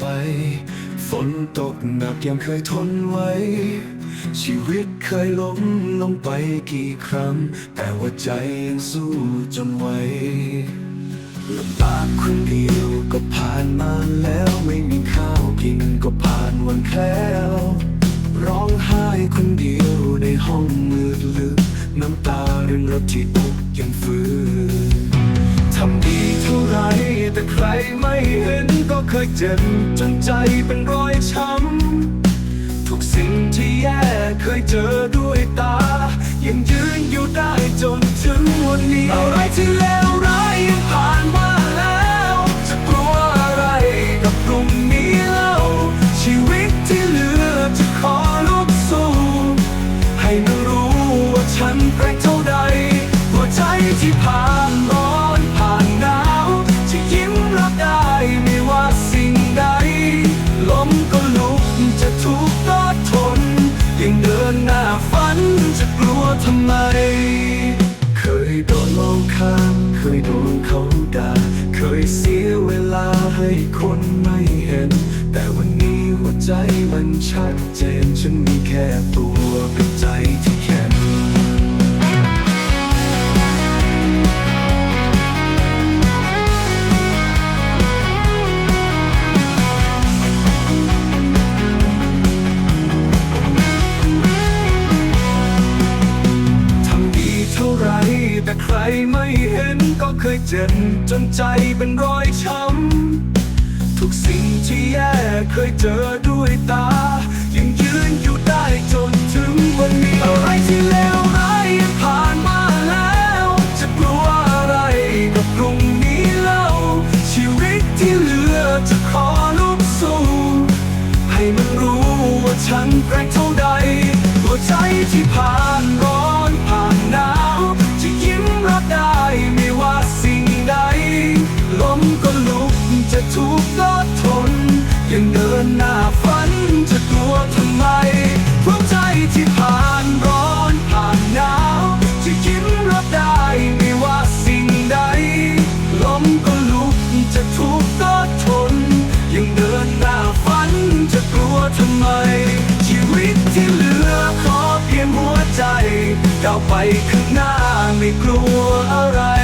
แรงยังเคยฝ่าไปฝนตกหนักยังเคยทนไว้ ชีวิตเคยล้มลงไปกี่ครั้ง แต่ว่าใจยังสู้จนไหวลำบากคนเดียวก็ผ่านมาแล้วไม่มีข้าวกินก็ผ่านวันแคล้วร้องไห้คนเดียวในห้องมืดลึก น้ำตาเรินรถที่อกยังฟื้น แต่ใครไม่เห็นก็เคยเจ็บจนใจเป็นรอยช้ำ ทุกสิ่งที่แย่เคยเจอด้วยตา ยังยืนอยู่ได้จนถึงวันนี้ อะไรที่เลวร้าย ยังเดินหน้าฝันจะกลัวทำไม เคยโดนมองข้ามเคยโดนเขาด่า เคยเสียเวลาให้คนไม่เห็น แต่วันนี้หัวใจมันชัดเจนฉันมีแค่ตัวเป็นใจที่แข็ง ไม่เห็นก็เคยเจ็บจนใจเป็นรอยช้ำทุกสิ่งที่แย่เคยเจอด้วยตา เดินหน้าฝันจะกลัวทำไมหัวใจที่ผ่านร้อนผ่านหนาวจะยิ้มรับได้ไม่ว่าสิ่งใดลมก็ลุกจะทุกข์ก็ทน ยังเดินหน้าฝันจะกลัวทำไม ชีวิตที่เหลือขอเพียงหัวใจก้าวไปข้างหน้าไม่กลัวอะไร